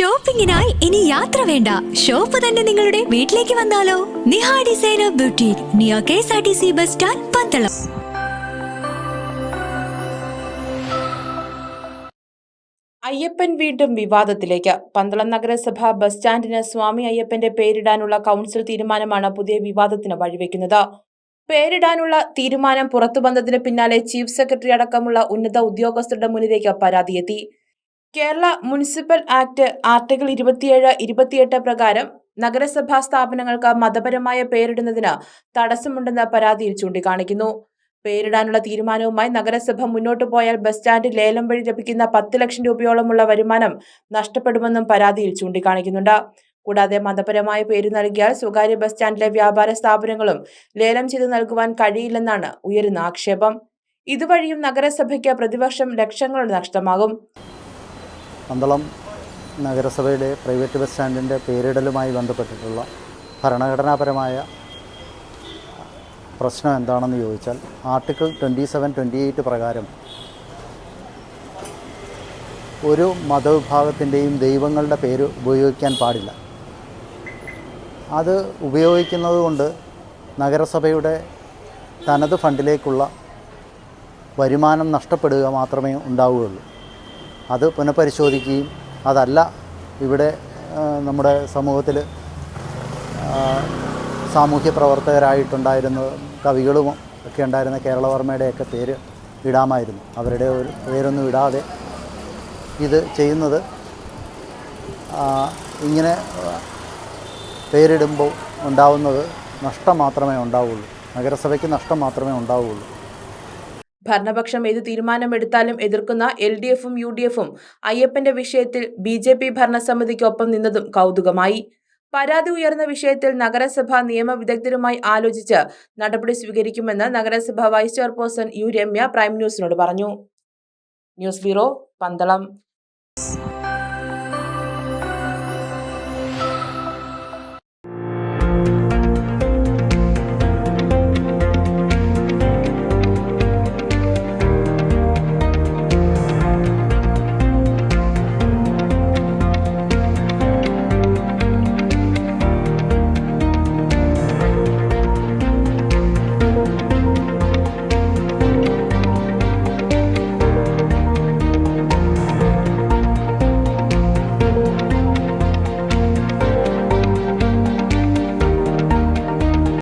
ഷോപ്പിംഗിനായി ഇനി യാത്ര വേണ്ട. ഷോപ്പ് തന്നെ നിങ്ങളുടെ വീട്ടിലേക്ക് വന്നാലോ. Niha designer beauty near K S R T C bus stand Pandalam. Ayyappan വീണ്ടും വിവാദത്തിലേക്ക്. പന്തളം നഗരസഭ ബസ് സ്റ്റാൻഡിന് സ്വാമി അയ്യപ്പന്റെ പേരിടാനുള്ള കൗൺസിൽ തീരുമാനമാണ് പുതിയ വിവാദത്തിന് വഴിവെക്കുന്നത്. പേരിടാനുള്ള തീരുമാനം പുറത്തു വന്നതിന് പിന്നാലെ ചീഫ് സെക്രട്ടറി അടക്കമുള്ള ഉന്നത ഉദ്യോഗസ്ഥരുടെ മുന്നിലേക്ക് പരാതിയെത്തി. കേരള മുനിസിപ്പൽ ആക്ട് ആർട്ടിക്കിൾ ഇരുപത്തിയേഴ് ഇരുപത്തിയെട്ട് പ്രകാരം നഗരസഭാ സ്ഥാപനങ്ങൾക്ക് മതപരമായ പേരിടുന്നതിന് തടസ്സമുണ്ടെന്ന് പരാതിയിൽ ചൂണ്ടിക്കാണിക്കുന്നു. പേരിടാനുള്ള തീരുമാനവുമായി നഗരസഭ മുന്നോട്ടു പോയാൽ ബസ് സ്റ്റാൻഡ് ലേലം വഴി ലഭിക്കുന്ന പത്ത് ലക്ഷം രൂപയോളമുള്ള വരുമാനം നഷ്ടപ്പെടുമെന്നും പരാതിയിൽ ചൂണ്ടിക്കാണിക്കുന്നുണ്ട്. കൂടാതെ മതപരമായ പേര് നൽകിയാൽ സ്വകാര്യ ബസ് സ്റ്റാൻഡിലെ വ്യാപാര സ്ഥാപനങ്ങളും ലേലം ചെയ്ത് നൽകുവാൻ കഴിയില്ലെന്നാണ് ഉയരുന്ന ആക്ഷേപം. ഇതുവഴിയും നഗരസഭയ്ക്ക് പ്രതിവർഷം ലക്ഷങ്ങൾ നഷ്ടമാകും. പന്തളം നഗരസഭയുടെ പ്രൈവറ്റ് ബസ് സ്റ്റാൻഡിന്റെ പേരിടലുമായി ബന്ധപ്പെട്ടിട്ടുള്ള ഭരണഘടനാപരമായ പ്രശ്നം എന്താണെന്ന് ചോദിച്ചാൽ article twenty seven twenty eight പ്രകാരം ഒരു മതവിഭാഗത്തിന്റെയും ദൈവങ്ങളുടെ പേര് ഉപയോഗിക്കാൻ പാടില്ല. അത് ഉപയോഗിക്കുന്നത് കൊണ്ട് നഗരസഭയുടെ തനത് ഫണ്ടിലേക്കുള്ള വരുമാനം നഷ്ടപ്പെടുക മാത്രമേ ഉണ്ടാവുകയുള്ളൂ. അത് പുനഃപരിശോധിക്കുകയും അതല്ല ഇവിടെ നമ്മുടെ സമൂഹത്തിൽ സാമൂഹ്യ പ്രവർത്തകരായിട്ടുണ്ടായിരുന്ന കവികളും ഒക്കെ ഉണ്ടായിരുന്ന കേരളവർമ്മയുടെയൊക്കെ പേര് ഇടാമായിരുന്നു. അവരുടെ ഒരു പേരൊന്നും ഇടാതെ ഇത് ചെയ്യുന്നത്. ഇങ്ങനെ പേരിടുമ്പോൾ ഉണ്ടാവുന്നത് നഷ്ടം മാത്രമേ ഉണ്ടാവുള്ളൂ. നഗരസഭയ്ക്ക് നഷ്ടം മാത്രമേ ഉണ്ടാവുകയുള്ളൂ ഭരണപക്ഷം ഏത് തീരുമാനമെടുത്താലും എതിർക്കുന്ന എൽ ഡി എഫും യു ഡി എഫും അയ്യപ്പന്റെ വിഷയത്തിൽ ബി ജെ പി ഭരണസമിതിക്കൊപ്പം നിന്നതും കൗതുകമായി. പരാതി ഉയർന്ന വിഷയത്തിൽ നഗരസഭ നിയമവിദഗ്ധരുമായി ആലോചിച്ച് നടപടി സ്വീകരിക്കുമെന്ന് നഗരസഭ vice chairperson U Ramya prime ന്യൂസിനോട് പറഞ്ഞു. News bureau Pandalam.